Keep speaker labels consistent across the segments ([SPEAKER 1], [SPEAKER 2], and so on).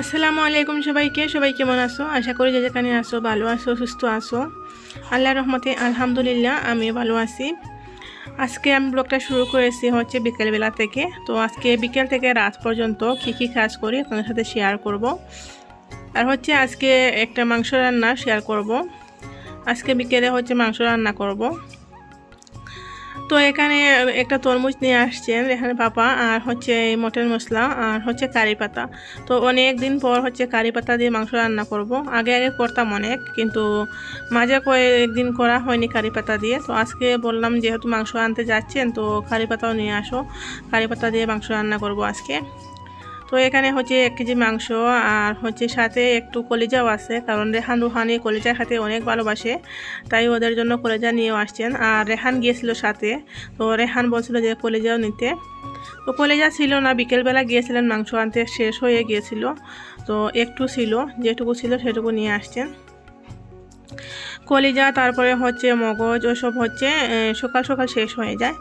[SPEAKER 1] আসসালামু আলাইকুম সবাইকে। সবাই কেমন আছো? আশা করি যে যেখানে আসো ভালো আছো, সুস্থ আছো। আল্লাহ রহমতে আলহামদুলিল্লাহ আমি ভালো আছি। আজকে আমি ব্লগটা শুরু করেছি হচ্ছে বিকেলবেলা থেকে। তো আজকে বিকেল থেকে রাত পর্যন্ত কী কী কাজ করি আপনাদের সাথে শেয়ার করব। আর হচ্ছে আজকে একটা মাংস রান্না শেয়ার করব। আজকে বিকেলে হচ্ছে মাংস রান্না করব। তো এখানে একটা তরমুজ নিয়ে আসছেন এখানে পাপা, আর হচ্ছে এই মটন মশলা, আর হচ্ছে কারি পাতা। তো অনেক দিন পর হচ্ছে কারি পাতা দিয়ে মাংস রান্না করব। আগে আগে করতাম অনেক, কিন্তু মাঝে কয়েকদিন করা হয়নি কারি পাতা দিয়ে। তো আজকে বললাম যেহেতু মাংস আনতে যাচ্ছেন, তো কারি পাতাও নিয়ে আসো। কারি পাতা দিয়ে মাংস রান্না করব আজকে। তো এখানে হচ্ছে এক কেজি মাংস আর হচ্ছে সাথে একটু কলিজাও আছে, কারণ রেহান রুহানি কলিজা খেতে অনেক ভালোবাসে, তাই ওদের জন্য কলিজা নিয়েও আসছেন। আর রেহান গিয়েছিল সাথে, তো রেহান বলছিল যে কলিজাও নিতে। তো কলিজা ছিল না, বিকেলবেলা গিয়েছিলেন, মাংস আনতে শেষ হয়ে গিয়েছিল। তো একটু ছিল, যেটুকু ছিল সেটুকু নিয়ে আসছেন। কলিজা, তারপরে হচ্ছে মগজ, ওসব হচ্ছে সকাল সকাল শেষ হয়ে যায়।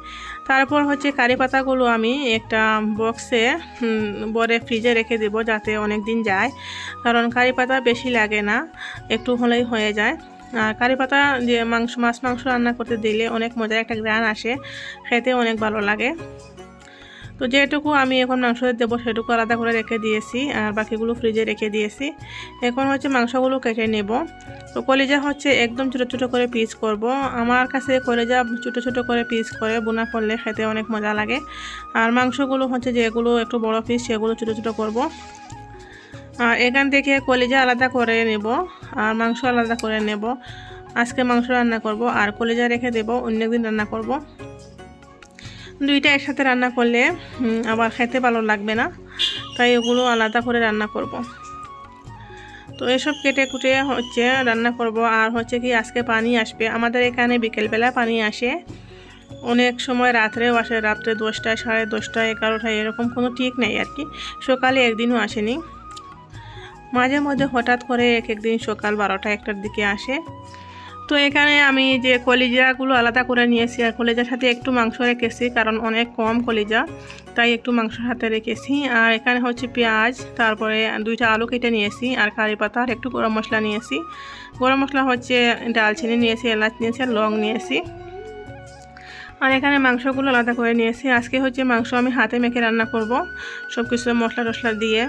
[SPEAKER 1] তারপর হচ্ছে কারি পাতাগুলো আমি একটা বক্সে বরে ফ্রিজে রেখে দেবো যাতে অনেক দিন যায়। কারণ কারি পাতা বেশি লাগে না, একটু হলেই হয়ে যায়। আর কারি পাতা যে মাংস, মাছ মাংস রান্না করতে দিলে অনেক মজার একটা গ্রান আসে, খেতে অনেক ভালো লাগে। তো যেটুকু আমি এখন মাংস দেবো, সেটুকু আলাদা করে রেখে দিয়েছি আর বাকিগুলো ফ্রিজে রেখে দিয়েছি। এখন হচ্ছে মাংসগুলো কেটে নেব। তো কলিজা হচ্ছে একদম ছোটো ছোটো করে পিস করব। আমার কাছে কলিজা ছোটো ছোটো করে পিস করে বোনা করলে খেতে অনেক মজা লাগে। আর মাংসগুলো হচ্ছে যেগুলো একটু বড় পিস সেগুলো ছোটো ছোটো করব। আর এখান থেকে কলিজা আলাদা করে নেব। আর মাংস আলাদা করে নেব। আজকে মাংস রান্না করব। আর কলিজা রেখে দেব, অন্য দিন রান্না করব। দুইটা একসাথে রান্না করলে আবার খেতে ভালো লাগবে না। তাই ওগুলো আলাদা করে রান্না করব। তো এসব কেটে কুটে হচ্ছে রান্না করব। আর হচ্ছে কি, আজকে পানি আসবে। আমাদের এখানে বিকেলবেলা পানি আসে। অনেক সময় রাত্রেও আসে, রাত্রে দশটায়, সাড়ে দশটায়, এগারোটায়, এরকম কোনো ঠিক নেই আর কি। সকালে একদিনও আসেনি। মাঝে মধ্যে হঠাৎ করে এক একদিন সকাল বারোটা একটার দিকে আসে। তো এখানে আমি যে কলিজাগুলো আলাদা করে নিয়েছি, আর কলিজার সাথে একটু মাংস রেখেছি, কারণ অনেক কম কলিজা, তাই একটু মাংস হাতে রেখেছি। আর এখানে হচ্ছে পেঁয়াজ, তারপরে দুইটা আলু কেটে নিয়েছি, আর কারি পাতা, আর একটু গরম মশলা নিয়েছি। গরম মশলা হচ্ছে ডালচিনি নিয়েছি, এলাচ নিয়েছি, আর লং নিয়েছি। আর এখানে মাংসগুলো আলাদা করে নিয়েছি। আজকে হচ্ছে মাংস আমি হাতে মেখে রান্না করব সব কিছু মশলা টশলা দিয়ে।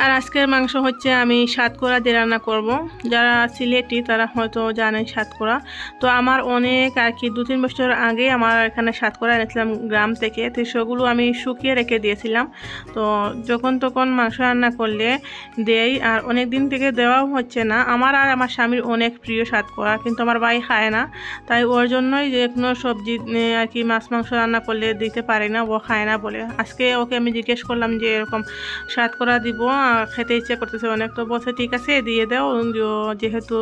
[SPEAKER 1] আর আজকের মাংস হচ্ছে আমি সাতকোড়া দিয়ে রান্না করব। যারা সিলেটি, তারা হয়তো জানেন সাতকোড়া। তো আমার অনেক আর কি দু তিন বছর আগে আমার এখানে সাতকোড়া এনেছিলাম গ্রাম থেকে। তো সেগুলো আমি শুকিয়ে রেখে দিয়েছিলাম। তো যখন তখন মাংস রান্না করলে দেই আর অনেক দিন থেকে দেওয়াও হচ্ছে না। আমার আর আমার স্বামীর অনেক প্রিয় সাতকোড়া, কিন্তু আমার ভাই খায় না। তাই ওর জন্যই যে কোনো সবজি আর কি মাছ মাংস রান্না করলে দিতে পারে না, ও খায় না বলে। আজকে ওকে আমি জিজ্ঞেস করলাম যে এরকম সাতকোড়া দিব খেতে ইচ্ছে করতেছে অনেক। তো বলছে, ঠিক আছে, দিয়ে দাও। যেহেতু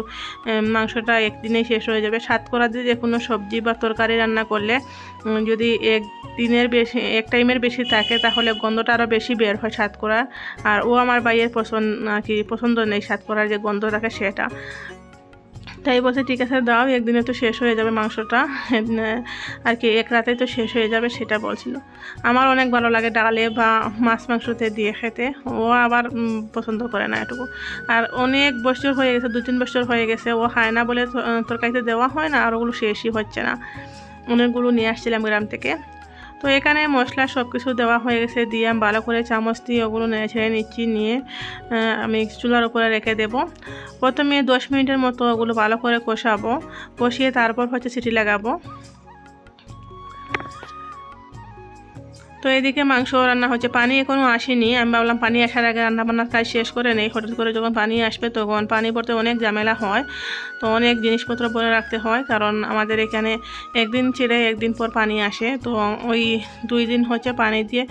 [SPEAKER 1] মাংসটা একদিনেই শেষ হয়ে যাবে সাত করা দিয়ে যে কোনো সবজি বা তরকারি রান্না করলে যদি এক দিনের বেশি, এক টাইমের বেশি থাকে, তাহলে গন্ধটা আরও বেশি বের হয় সাত করা। আর ও আমার বাইয়ের পছন্দ আর কি, পছন্দ নেই সাত করার যে গন্ধ থাকে সেটা। তাই বলছে, ঠিক আছে, দাও, একদিনে তো শেষ হয়ে যাবে মাংসটা। আর কি, এক রাতে তো শেষ হয়ে যাবে সেটা বলছিল। আমার অনেক ভালো লাগে ডালে বা মাছ মাংসতে দিয়ে খেতে। ও আবার পছন্দ করে না এটুকু। আর অনেক বছর হয়ে গেছে দু তিন বছর হয়ে গেছে, ও খায় না বলে তরকারিতে দেওয়া হয় না, আর ওগুলো শেষই হচ্ছে না। অনেকগুলো নিয়ে আসছিলাম গ্রাম থেকে। তো এখানে মশলা সব কিছু দেওয়া হয়ে গেছে, দিয়ে আমি ভালো করে চামচ দিয়ে ওগুলো নেড়ে ছেড়ে নিচ্ছি, নিয়ে আমি চুলার উপরে রেখে দেব। প্রথমে দশ মিনিটের মতো ওগুলো ভালো করে কষাবো, কষিয়ে তারপর হচ্ছে সিটি লাগাবো। তো এদিকে মাংস রান্না হচ্ছে। পানি এখনও আসেনি। আমি ভাবলাম পানি আসার আগে রান্না বান্নার কাজ শেষ করে নেই। হঠাৎ করে যখন পানি আসবে, তখন পানি পড়তে অনেক ঝামেলা হয়। তো অনেক জিনিসপত্র পরে রাখতে হয়, কারণ আমাদের এখানে একদিন ছেড়ে একদিন পর পানি আসে। তো ওই দুই দিন হচ্ছে পানি দিয়ে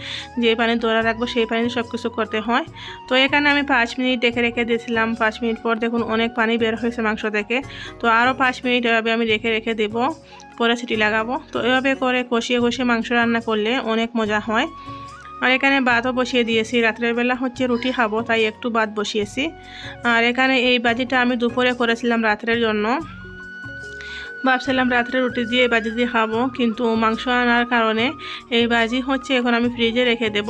[SPEAKER 1] যে পানি ধরে রাখব, সেই পানি সব কিছু করতে হয়। তো এখানে আমি পাঁচ মিনিট ডেকে রেখে দিয়েছিলাম। পাঁচ মিনিট পর দেখুন অনেক পানি বের হয়েছে মাংস থেকে। তো আরও পাঁচ মিনিট এভাবে আমি রেখে রেখে দেবো। পরে সিটি লাগাবো। তো এভাবে করে কষিয়ে কষিয়ে মাংস রান্না করলে অনেক মজা হয়। আর এখানে ভাতও বসিয়ে দিয়েছি। রাত্রের বেলা হচ্ছে রুটি খাব, তাই একটু ভাত বসিয়েছি। আর এখানে এই বাজিটা আমি দুপুরে করেছিলাম রাত্রের জন্য। ভাবছিলাম রাত্রে রুটি দিয়ে এই বাজি দিয়ে খাব, কিন্তু মাংস আনার কারণে এই বাজি হচ্ছে এখন আমি ফ্রিজে রেখে দেব।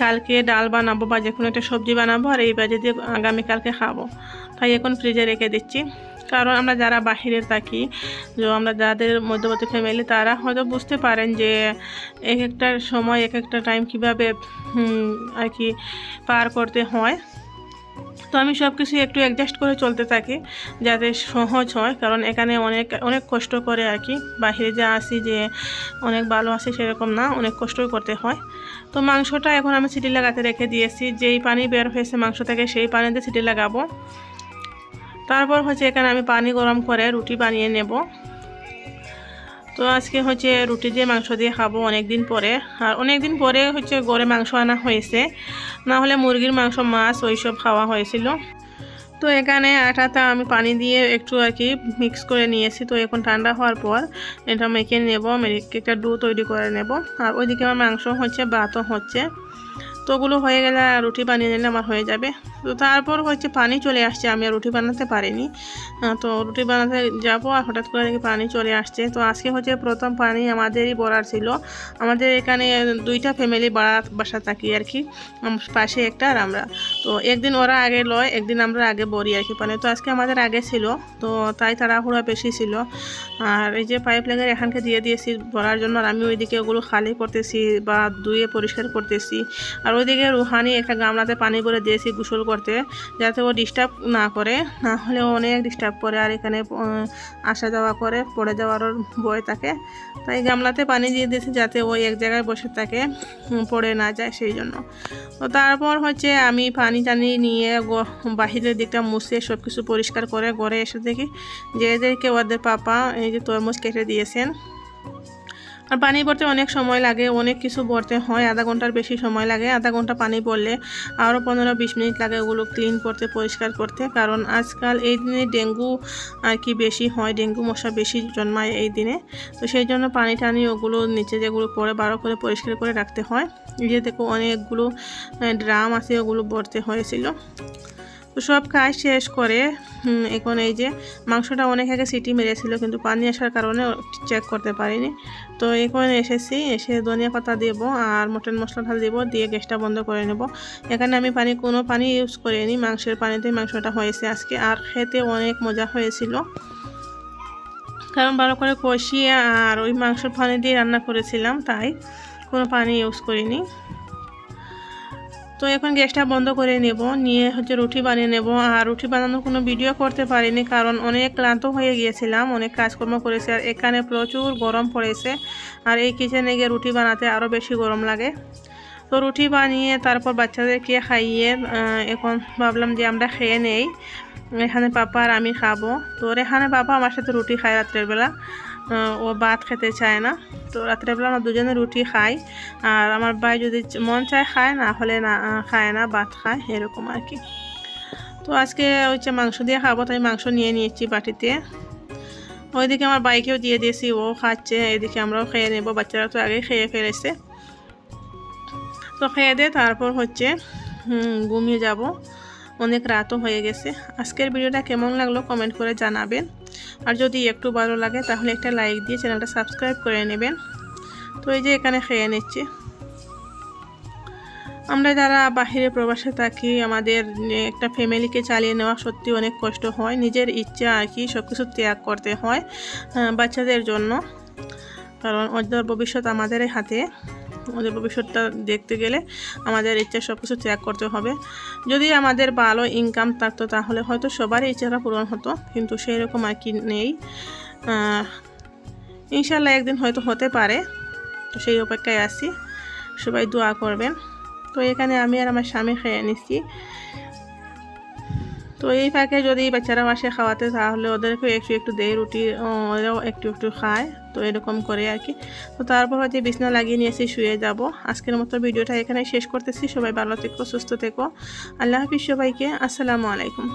[SPEAKER 1] কালকে ডাল বানাবো বা যে কোনো একটা সবজি বানাবো আর এই বাজি দিয়ে আগামীকালকে খাব। তাই এখন ফ্রিজে রেখে দিচ্ছি। কারণ আমরা যারা বাহিরে থাকি যে আমরা যাদের মধ্যবর্তী ফ্যামিলি তারা হয়তো বুঝতে পারেন যে এক একটা সময়, এক একটা টাইম কীভাবে আর কি পার করতে হয়। তো আমি সব কিছু একটু অ্যাডজাস্ট করে চলতে থাকি, যাতে সহজ হয়, কারণ এখানে অনেক অনেক কষ্ট করে আর কি। বাহিরে যা আসি যে অনেক ভালো আসে সেরকম না, অনেক কষ্টই করতে হয়। তো মাংসটা এখন আমি সিটি লাগাতে রেখে দিয়েছি, যেই পানি বের হয়েছে মাংস থেকে, সেই পানিতে সিটি লাগাবো। তারপর হচ্ছে এখানে আমি পানি গরম করে রুটি বানিয়ে নেব। তো আজকে হচ্ছে রুটি দিয়ে মাংস দিয়ে খাব অনেক দিন পরে। আর অনেক দিন পরে হচ্ছে গড়ে মাংস আনা হয়েছে। না হলে মুরগির মাংস, মাছ ওইসব খাওয়া হয়েছিল। তো এখানে আটাটা আমি পানি দিয়ে একটু আর কি মিক্স করে নিয়েছি। তো এখন ঠান্ডা হওয়ার পর এটা মেখে নেব একটা ডো তৈরি করে নেব। আর ওইদিকে আমার মাংস হচ্ছে, ভাতও হচ্ছে। তো ওগুলো হয়ে গেলে রুটি বানিয়ে নিলে আমার হয়ে যাবে। তো তারপর হচ্ছে পানি চলে আসছে। আমি আর রুটি বানাতে পারিনি। তো রুটি বানাতে যাব আর হঠাৎ করে দেখি পানি চলে আসছে। তো আজকে হচ্ছে প্রথম পানি আমাদেরই বড়ার ছিল। আমাদের এখানে দুইটা ফ্যামিলি বাড়া বাসা থাকি আর কি। পাশে একটা আর আমরা। তো একদিন ওরা আগে লয়, একদিন আমরা আগে বড়ি আর কি পানি তো আজকে আমাদের আগে ছিল। তো তাই তাড়াহুড়া বেশি ছিল। আর এই যে পাইপ লাইনের এখানকে দিয়ে দিয়েছি ভরার জন্য আর আমি ওইদিকে ওগুলো খালি করতেছি বা ধুয়ে পরিষ্কার করতেছি। আর ওইদিকে রুহানি একটা গামলাতে পানি করে দিয়েছি, গোসল করতে যাতে ও ডিস্টার্ব না করে, না হলে অনেক ডিস্টার্ব করে আর এখানে আসা যাওয়া করে, পড়ে যাওয়ারও ভয় থাকে। তাই গামলাতে পানি দিয়ে দিয়েছে যাতে ও এক জায়গায় বসে থাকে পড়ে না যায় সেই জন্য। তো তারপর হচ্ছে আমি পানি টানি নিয়ে বাহিরের দিকটা মুছে সব কিছু পরিষ্কার করে ঘরে এসে দেখি যে এদেরকে ওদের পাপা এই যে তরমুজ কেটে দিয়েছেন। আর পানি পড়তে অনেক সময় লাগে, অনেক কিছু ভরতে হয়, আধা ঘণ্টার বেশি সময় লাগে। আধা ঘণ্টা পানি পড়লে আরও পনেরো বিশ মিনিট লাগে ওগুলো ক্লিন করতে, পরিষ্কার করতে। কারণ আজকাল এই দিনে ডেঙ্গু আর কি বেশি হয়, ডেঙ্গু মশা বেশি জন্মায় এই দিনে। তো সেই জন্য পানি টানি ওগুলো নিচে যেগুলো পরে বারো করে পরিষ্কার করে রাখতে হয়। যে দেখো অনেকগুলো ড্রাম আছে ওগুলো ভরতে হয়েছিল। তো সব কাজ শেষ করে এখন এই যে মাংসটা অনেক আগে সিটি মেরেছিল, কিন্তু পানি আসার কারণে চেক করতে পারিনি। তো এখন এসেছি, এসে ধনিয়া পাতা দেব আর মটন মশলাটা দেব, দিয়ে গ্যাসটা বন্ধ করে নেব। এখানে আমি পানি, কোনো পানি ইউজ করিনি, মাংসের পানিতেই মাংসটা হয়েছে আজকে, আর খেতে অনেক মজা হয়েছিল। কারণ ভালো করে কষিয়ে আর ওই মাংসের পানি দিয়ে রান্না করেছিলাম, তাই কোনো পানি ইউজ করিনি। তো এখন গ্যাসটা বন্ধ করে নেব, নিয়ে হচ্ছে রুটি বানিয়ে নেব। আর রুটি বানানোর কোনো ভিডিও করতে পারিনি, কারণ অনেক ক্লান্ত হয়ে গিয়েছিলাম, অনেক কাজকর্ম করেছে, আর এখানে প্রচুর গরম পড়েছে। আর এই কিচেনে গিয়ে রুটি বানাতে আরও বেশি গরম লাগে। তো রুটি বানিয়ে তারপর বাচ্চাদেরকে খাইয়ে এখন ভাবলাম যে আমরা খেয়ে নেই। এখানে পাপা আর আমি খাব। তো এখানে পাপা আমার সাথে রুটি খায় রাত্রের বেলা। ও ভাত খেতে চায় না। তো রাত্রেবেলা আমরা দুজনে রুটি খাই। আর আমার ভাই যদি মন চায় খায়, না হলে না খায় না, ভাত খায়, এরকম আর কি। তো আজকে হচ্ছে মাংস দিয়ে খাব, তাই মাংস নিয়ে নিয়েছি বাটিতে। ওইদিকে আমার বাইকেও দিয়ে দিয়েছি, ও খাচ্ছে, এদিকে আমরাও খেয়ে নেব, বাচ্চারা তো আগেই খেয়ে ফেলেছে। তো খেয়ে দিয়ে তারপর হচ্ছে ঘুমিয়ে যাব। অনেক রাতও হয়ে গেছে। আজকের ভিডিওটা কেমন লাগল কমেন্ট করে জানাবেন। আর যদি একটু ভালো লাগে, তাহলে একটা লাইক দিয়ে চ্যানেলটা সাবস্ক্রাইব করে নেবেন। তো এই যে এখানে খেয়ে নিচ্ছি। আমরা যারা বাহিরে প্রবাসে থাকি, আমাদের একটা ফ্যামিলিকে চালিয়ে নেওয়া সত্যি অনেক কষ্ট হয়। নিজের ইচ্ছা আর কি সব কিছু ত্যাগ করতে হয় বাচ্চাদের জন্য। কারণ ওদের ভবিষ্যৎ আমাদের হাতে। ওদের ভবিষ্যৎটা দেখতে গেলে আমাদের ইচ্ছা সব কিছু ত্যাগ করতে হবে। যদি আমাদের ভালো ইনকাম থাকতো তাহলে হয়তো সবারই ইচ্ছাটা পূরণ হতো, কিন্তু সেই রকম আর কি নেই। ইনশাল্লাহ একদিন হয়তো হতে পারে, তো সেই অপেক্ষায় আছি। সবাই দোয়া করবেন। তো এখানে আমি আর আমার স্বামী খেয়ে নিচ্ছি। তো এই ফাঁকে যদি বাচ্চারা আসে খাওয়াতে, তাহলে ওদেরকেও একটু একটু দেয় রুটি ওরাও একটু একটু খায়, তো এরকম করে আর কি। তো তারপর হচ্ছে বিছনা লাগিয়ে নিয়েছি শুয়ে যাব। আজকের মতো ভিডিওটা এখানে শেষ করতেছি। সবাই ভালো থেকো, সুস্থ থেকো। আল্লাহ হাফিজ সবাইকে। আসসালামু আলাইকুম।